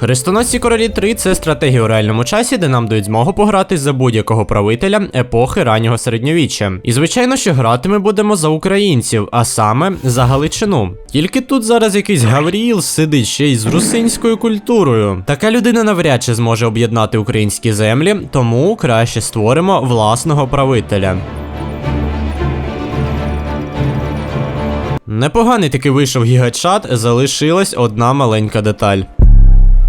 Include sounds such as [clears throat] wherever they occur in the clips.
Хрестоносці королі 3 це стратегія у реальному часі, де нам дають змогу пограти за будь-якого правителя епохи раннього середньовіччя. І звичайно, що грати ми будемо за українців, а саме за Галичину. Тільки тут зараз якийсь Гавріл сидить ще й з русинською культурою. Така людина навряд чи зможе об'єднати українські землі, тому краще створимо власного правителя. Непоганий таки вийшов гігачат, залишилась одна маленька деталь.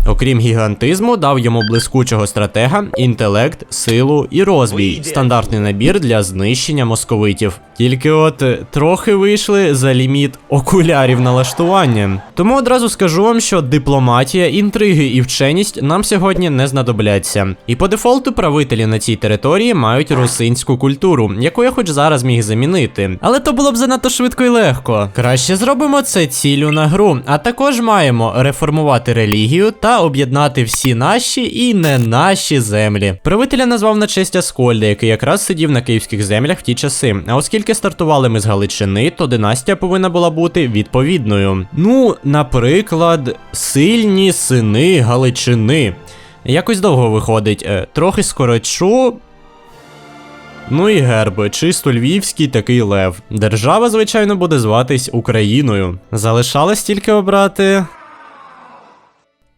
Окрім гігантизму, дав йому блискучого стратега, інтелект, силу і розбій. Стандартний набір для знищення московитів. Тільки от е, трохи вийшли за ліміт окулярів налаштування. Тому одразу скажу вам, що дипломатія, інтриги і вченість нам сьогодні не знадобляться. І по дефолту правителі на цій території мають русинську культуру, яку я хоч зараз міг замінити. Але то було б занадто швидко і легко. Краще зробимо це цілю на гру, а також маємо реформувати релігію та об'єднати всі наші і не наші землі. Правителя назвав на честь Аскольда, який якраз сидів на київських землях в ті часи. А оскільки стартували ми з Галичини, то династія повинна була бути відповідною. Ну, наприклад, сильні сини Галичини. Якось довго виходить. Е, Трохи скорочу. Ну і герб, чисто львівський такий лев. Держава, звичайно, буде зватись Україною. Залишалось тільки обрати.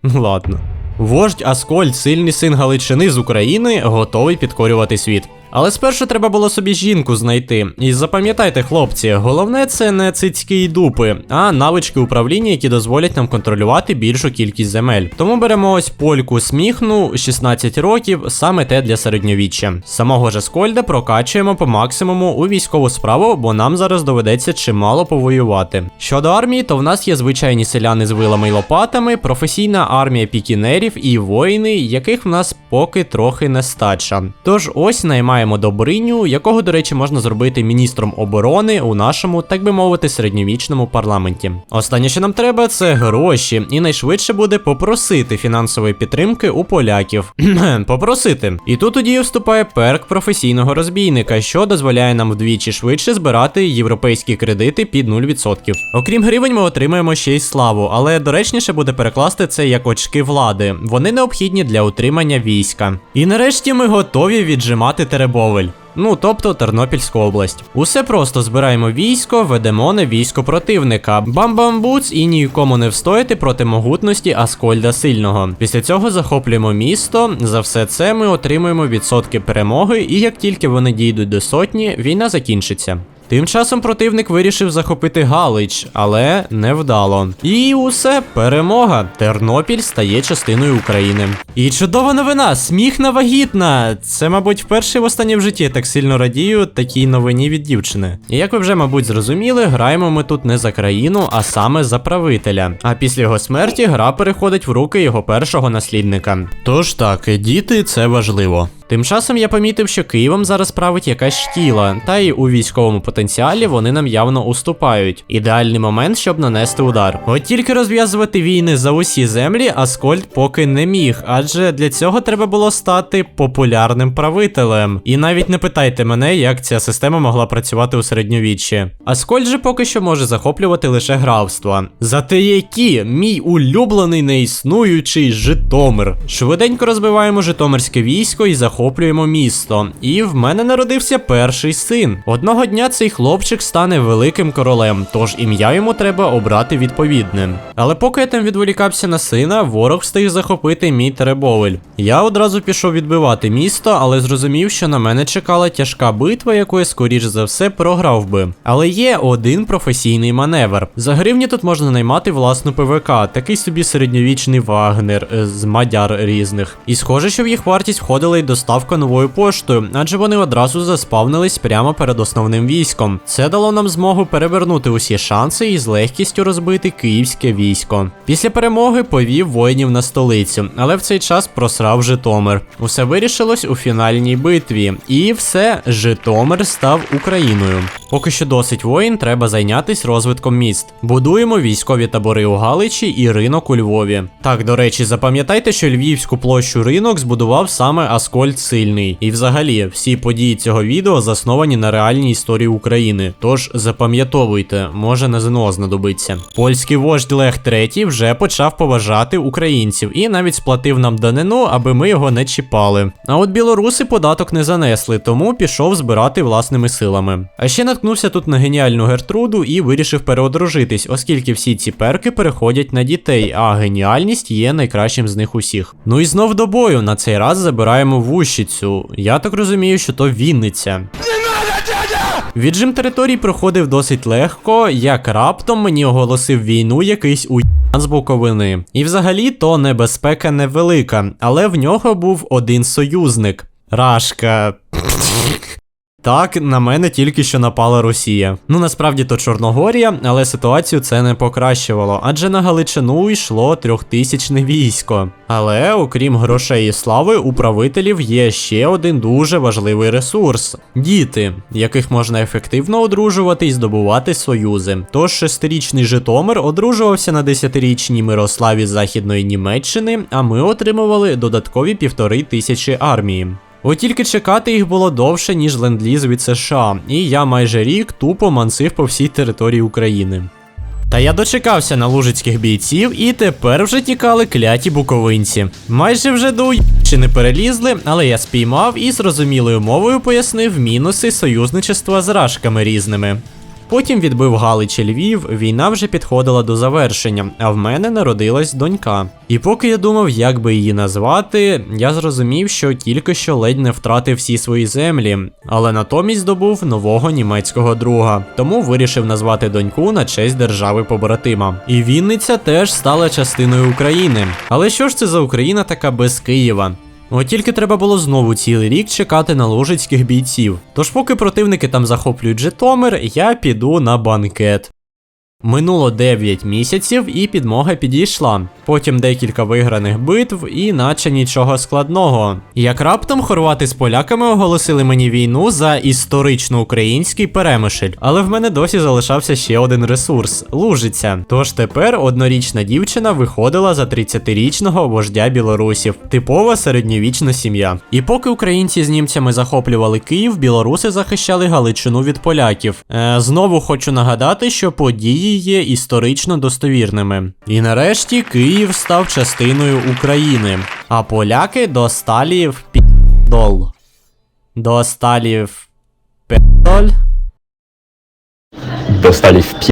Ну ладно. Вождь Аскольд, сильний син Галичини з України, готовий підкорювати світ. Але спершу треба було собі жінку знайти. І запам'ятайте, хлопці, головне це не цицьки і дупи, а навички управління, які дозволять нам контролювати більшу кількість земель. Тому беремо ось польку сміхну, 16 років, саме те для середньовіччя. Самого ж Аскольда прокачуємо по максимуму у військову справу, бо нам зараз доведеться чимало повоювати. Щодо армії, то в нас є звичайні селяни з вилами й лопатами, професійна армія пікінерів і воїни, яких в нас поки трохи нестача. Тож ось наймаємо Добриню, якого, до речі, можна зробити міністром оборони у нашому, так би мовити, середньовічному парламенті. Останнє, що нам треба, це гроші, і найшвидше буде попросити фінансової підтримки у поляків. [clears throat] попросити. І тут у дію вступає перк професійного розбійника, що дозволяє нам вдвічі швидше збирати європейські кредити під 0%. Окрім гривень, ми отримаємо ще й славу, але доречніше буде перекласти це як очки влади. Вони необхідні для утримання війська. І нарешті ми готові віджимати Теребовель. Ну, тобто Тернопільську область. Усе просто збираємо військо, ведемо на військо противника. Бам-бам-буц і нікому не встояти проти могутності Аскольда Сильного. Після цього захоплюємо місто. За все це ми отримуємо відсотки перемоги, і як тільки вони дійдуть до сотні, війна закінчиться. Тим часом противник вирішив захопити Галич, але невдало. І усе, перемога. Тернопіль стає частиною України. І чудова новина! Сміхна вагітна! Це, мабуть, вперше в останнє в житті так сильно радію такій новині від дівчини. І як ви вже, мабуть, зрозуміли, граємо ми тут не за країну, а саме за правителя. А після його смерті гра переходить в руки його першого наслідника. Тож так, діти, це важливо. Тим часом я помітив, що Києвом зараз править якась шкіла, та й у військовому потенціалі вони нам явно уступають. Ідеальний момент, щоб нанести удар. От тільки розв'язувати війни за усі землі, Аскольд поки не міг, адже для цього треба було стати популярним правителем. І навіть не питайте мене, як ця система могла працювати у середньовіччі. Аскольд же поки що може захоплювати лише графства. Зате які мій улюблений неіснуючий Житомир. Швиденько розбиваємо Житомирське військо і захоплюємо місто. І в мене народився перший син. Одного дня цей хлопчик стане великим королем, тож ім'я йому треба обрати відповідним. Але поки я там відволікався на сина, ворог встиг захопити мій Теребовель. Я одразу пішов відбивати місто, але зрозумів, що на мене чекала тяжка битва, яку я скоріш за все програв би. Але є один професійний маневр. За гривні тут можна наймати власну ПВК, такий собі середньовічний вагнер е, з мадяр різних. І схоже, що в їх вартість входила й доставка новою поштою, адже вони одразу заспавнились прямо перед основним військом. Це дало нам змогу перевернути усі шанси і з легкістю розбити київське військо. Після перемоги повів воїнів на столицю, але в цей час просрав Житомир. Усе вирішилось у фінальній битві, і все, Житомир став Україною. Поки що досить воїн, треба зайнятись розвитком міст. Будуємо військові табори у Галичі і ринок у Львові. Так, до речі, запам'ятайте, що львівську площу ринок збудував саме Аскольд Сильний. І взагалі, всі події цього відео засновані на реальній історії України. Тож запам'ятовуйте, може на ЗНО знадобиться. Польський вождь Лех III вже почав поважати українців і навіть сплатив нам данину, аби ми його не чіпали. А от білоруси податок не занесли, тому пішов збирати власними силами. А ще наткнувся тут на геніальну Гертруду і вирішив переодружитись, оскільки всі ці перки переходять на дітей, а геніальність є найкращим з них усіх. Ну і знов до бою. На цей раз забираємо вущицю. Я так розумію, що то Вінниця. Віджим територій проходив досить легко, як раптом мені оголосив війну якийсь у з Буковини. І взагалі то небезпека невелика, але в нього був один союзник. Рашка. Так, на мене тільки що напала Росія. Ну насправді то Чорногорія, але ситуацію це не покращувало, адже на Галичину йшло трьохтисячне військо. Але окрім грошей і слави, у правителів є ще один дуже важливий ресурс: діти, яких можна ефективно одружувати і здобувати союзи. Тож шестирічний Житомир одружувався на десятирічній Мирославі Західної Німеччини, а ми отримували додаткові півтори тисячі армії. От тільки чекати їх було довше, ніж ленд-ліз від США, і я майже рік тупо мансив по всій території України. Та я дочекався на лужицьких бійців, і тепер вже тікали кляті буковинці. Майже вже до чи не перелізли, але я спіймав і зрозумілою мовою пояснив мінуси союзничества з рашками різними. Потім відбив Галич і Львів, війна вже підходила до завершення, а в мене народилась донька. І поки я думав, як би її назвати, я зрозумів, що тільки що ледь не втратив всі свої землі, але натомість здобув нового німецького друга, тому вирішив назвати доньку на честь держави побратима. І Вінниця теж стала частиною України. Але що ж це за Україна така без Києва? От тільки треба було знову цілий рік чекати на ложицьких бійців. Тож, поки противники там захоплюють Житомир, я піду на банкет. Минуло 9 місяців і підмога підійшла. Потім декілька виграних битв, і наче нічого складного. Як раптом хорвати з поляками оголосили мені війну за історично український перемишль, але в мене досі залишався ще один ресурс лужиця. Тож тепер однорічна дівчина виходила за 30-річного вождя білорусів, типова середньовічна сім'я. І поки українці з німцями захоплювали Київ, білоруси захищали Галичину від поляків. Е, знову хочу нагадати, що події є історично достовірними. І нарешті Київ став частиною України, а поляки досталі в пі***дол. Досталі в пі***доль? Достали в пі...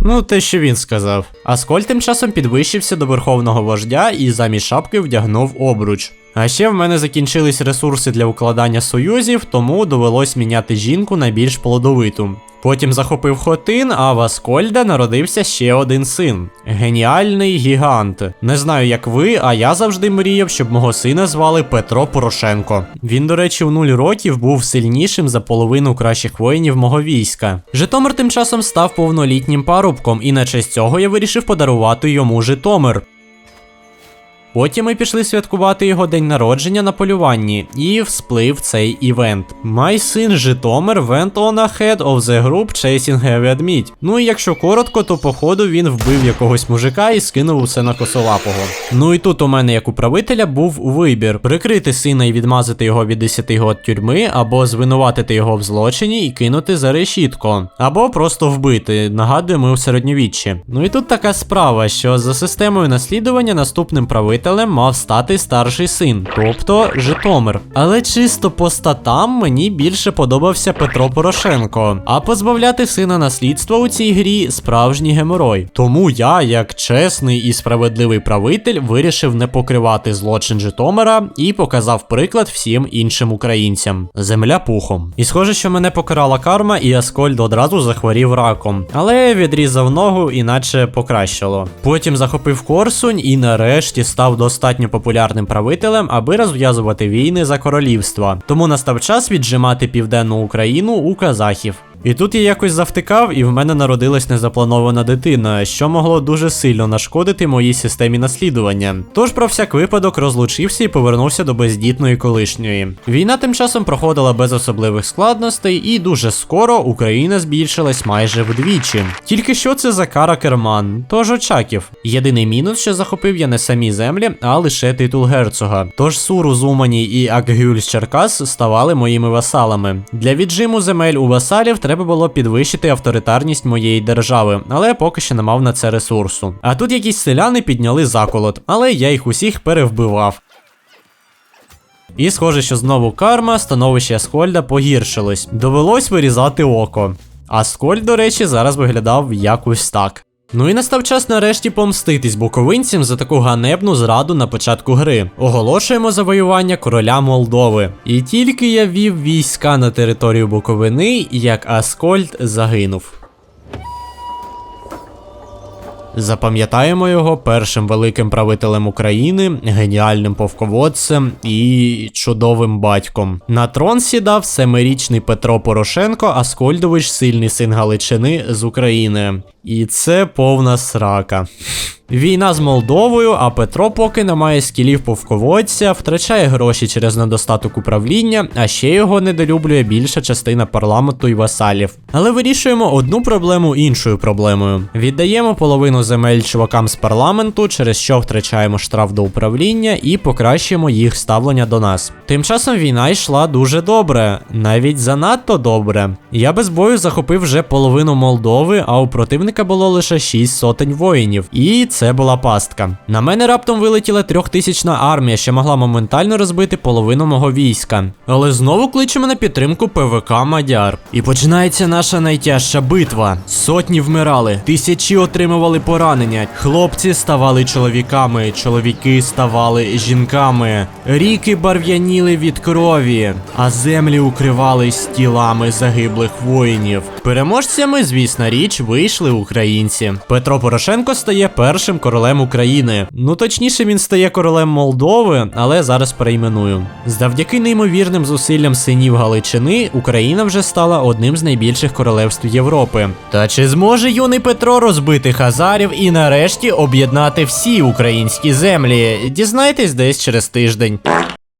Ну, те, що він сказав. Аскольд тим часом підвищився до верховного вождя і замість шапки вдягнув обруч. А ще в мене закінчились ресурси для укладання союзів, тому довелось міняти жінку на більш плодовиту. Потім захопив Хотин, а в Аскольда народився ще один син геніальний гігант. Не знаю, як ви, а я завжди мріяв, щоб мого сина звали Петро Порошенко. Він, до речі, в нуль років був сильнішим за половину кращих воїнів мого війська. Житомир тим часом став повнолітнім парубком, і на честь цього я вирішив подарувати йому Житомир. Потім ми пішли святкувати його день народження на полюванні, і всплив цей івент. My син Житомир went on ahead of the group chasing heavy admit. Ну і якщо коротко, то походу він вбив якогось мужика і скинув усе на косолапого. Ну і тут у мене, як управителя, був вибір: прикрити сина і відмазати його від 10 год тюрми, або звинуватити його в злочині і кинути за решітко, або просто вбити. Нагадую, ми у середньовіччі. Ну і тут така справа, що за системою наслідування наступним правителем мав стати старший син, тобто Житомир. Але чисто по статам мені більше подобався Петро Порошенко. А позбавляти сина наслідства у цій грі справжній геморой. Тому я, як чесний і справедливий правитель, вирішив не покривати злочин Житомира і показав приклад всім іншим українцям. Земля пухом. І схоже, що мене покарала карма, і Аскольд одразу захворів раком. Але відрізав ногу, іначе покращило. Потім захопив Корсунь і нарешті став достатньо популярним правителем, аби розв'язувати війни за королівства. Тому настав час віджимати південну Україну у казахів. І тут я якось завтикав, і в мене народилась незапланована дитина, що могло дуже сильно нашкодити моїй системі наслідування. Тож про всяк випадок розлучився і повернувся до бездітної колишньої. Війна тим часом проходила без особливих складностей, і дуже скоро Україна збільшилась майже вдвічі. Тільки що це за кара керман, тож очаків. Єдиний мінус, що захопив я не самі землі, а лише титул герцога. Тож Суру з Умані і Акгюль з Черкас ставали моїми васалами. Для віджиму земель у васалів треба було підвищити авторитарність моєї держави, але поки що не мав на це ресурсу. А тут якісь селяни підняли заколот, але я їх усіх перевбивав. І схоже, що знову карма, становище Аскольда погіршилось. Довелось вирізати око. Аскольд, до речі, зараз виглядав якось так. Ну і настав час нарешті помститись буковинцям за таку ганебну зраду на початку гри. Оголошуємо завоювання короля Молдови. І тільки я вів війська на територію Буковини, як Аскольд загинув. Запам'ятаємо його першим великим правителем України, геніальним повководцем і чудовим батьком. На трон сідав семирічний Петро Порошенко, Аскольдович, сильний син Галичини з України. І це повна срака. Війна з Молдовою, а Петро поки не має скілів повководця, втрачає гроші через недостаток управління, а ще його недолюблює більша частина парламенту і васалів. Але вирішуємо одну проблему іншою проблемою. Віддаємо половину земель чувакам з парламенту, через що втрачаємо штраф до управління і покращуємо їх ставлення до нас. Тим часом війна йшла дуже добре, навіть занадто добре. Я без бою захопив вже половину Молдови, а у противника було лише 6 сотень воїнів. І це була пастка. На мене раптом вилетіла трьохтисячна армія, що могла моментально розбити половину мого війська. Але знову кличемо на підтримку ПВК Мадяр. І починається наша найтяжча битва. Сотні вмирали, тисячі отримували поранення. Хлопці ставали чоловіками, чоловіки ставали жінками. Ріки барв'яніли від крові, а землі укривались тілами загиблих воїнів. Переможцями, звісна річ, вийшли українці. Петро Порошенко стає першим королем України. Ну точніше, він стає королем Молдови, але зараз перейменую. Завдяки неймовірним зусиллям синів Галичини, Україна вже стала одним з найбільших королевств Європи. Та чи зможе юний Петро розбити хазарів і нарешті об'єднати всі українські землі? Дізнайтесь десь через тиждень.